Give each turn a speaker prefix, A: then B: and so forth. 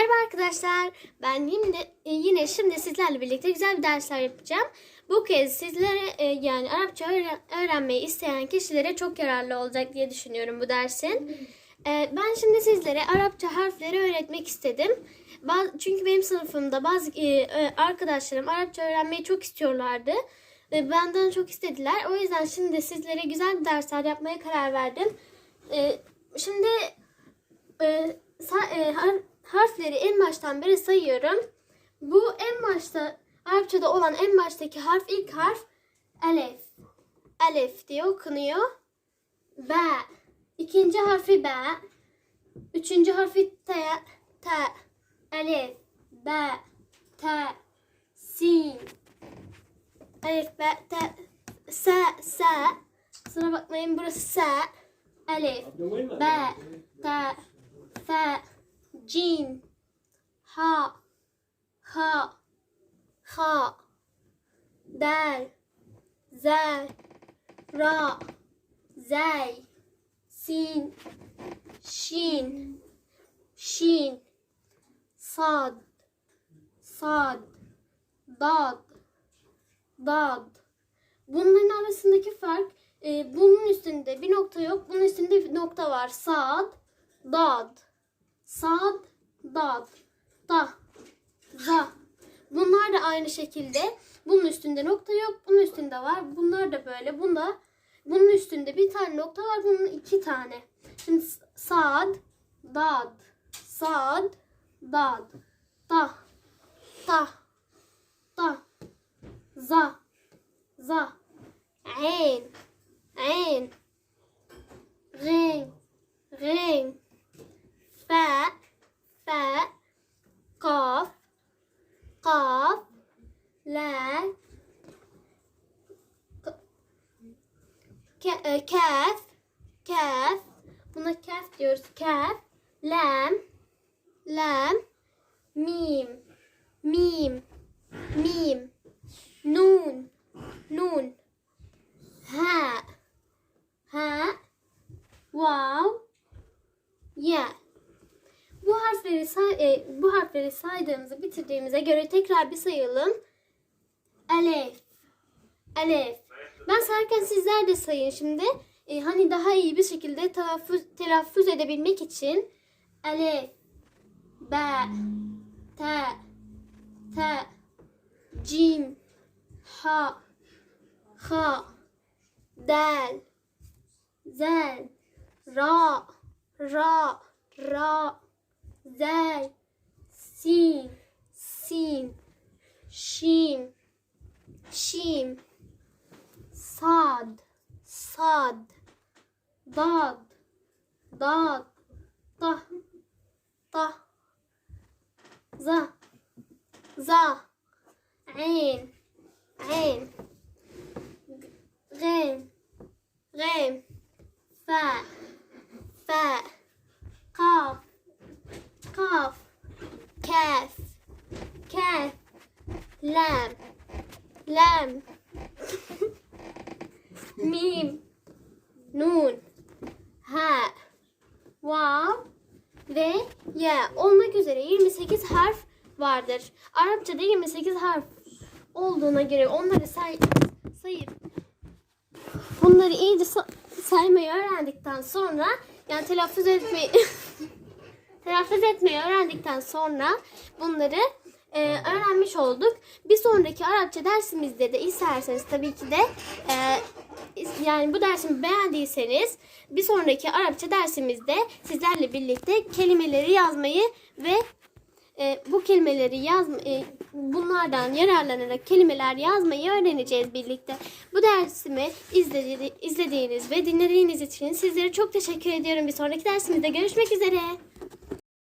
A: Merhaba arkadaşlar. Ben yine, e, yine şimdi sizlerle birlikte güzel bir dersler yapacağım. Bu kez sizlere e, yani Arapça öğren- öğrenmeyi isteyen kişilere çok yararlı olacak diye düşünüyorum bu dersin. E, Ben şimdi sizlere Arapça harfleri öğretmek istedim. Çünkü benim sınıfımda bazı arkadaşlarım Arapça öğrenmeyi çok istiyorlardı. Ve benden çok istediler. O yüzden şimdi sizlere güzel bir dersler yapmaya karar verdim. Şimdi sa- e, har- harfleri en baştan beri sayıyorum. Bu en başta Arapçada olan en baştaki harf ilk harf elif. Elif diye okunuyor. B. İkinci harfi B. Üçüncü harfi T. T. Elif. B. T. Sin. Elif B. T. S. S. Sıra bakmayın burası S. Elif. B. T. F. Cim. Ha. Ha. Ha. Dal. Zal. Ra. Zay. Sin. Şin. Şin. Sad. Sad. Dad. Dad. Bunların arasındaki fark e, bunun üstünde bir nokta yok. Bunun üstünde bir nokta var. Sad. Dad. Sad. Dad. Da. Za. Bunlar da aynı şekilde. Bunun üstünde nokta yok. Bunun üstünde var. Bunlar da böyle. Bunda bunun üstünde bir tane nokta var. Bunun iki tane. Şimdi sad, dad, sad, dad, da, da, da, za, za, ayn, Ke- kaf, kaf, buna kaf diyoruz. Kaf, lam, lam, mim, mim, mim, nun, nun, ha, ha, vav, ya. Bu harfleri say e, bu harfleri saydığımızı bitirdiğimize göre tekrar bir sayalım. Elif, Elif. Ben sayarken sizler de sayın şimdi. E, hani daha iyi bir şekilde telaffuz, telaffuz edebilmek için. Elif, B, T, T, Cim, Ha, Ha, Dal, Zel, Ra, Ra, Ra, Zel, Sin, Sin, Şin, Şim, Sad, Sad, Dad, Dad, Da, Da, Za, Za, Ayn, Ayn, Gem, Gem, Fa, Fa, Kaf, Kaf, Kaf, Kaf, Lam, Lam, Mim, Nun, Ha, Vav. Ve Ya. Olmak üzere 28 harf vardır. Arapçada 28 harf olduğuna göre onları say sayıp bunları iyice sa- saymayı öğrendikten sonra yani telaffuz etmeyi telaffuz etmeyi öğrendikten sonra bunları e, öğrenmiş olduk. Bir sonraki Arapça dersimizde de isterseniz tabii ki de e, yani bu dersimi beğendiyseniz bir sonraki Arapça dersimizde sizlerle birlikte kelimeleri yazmayı ve e, bu kelimeleri yaz e, bunlardan yararlanarak kelimeler yazmayı öğreneceğiz birlikte. Bu dersimi izledi, izlediğiniz ve dinlediğiniz için sizlere çok teşekkür ediyorum. Bir sonraki dersimizde görüşmek üzere.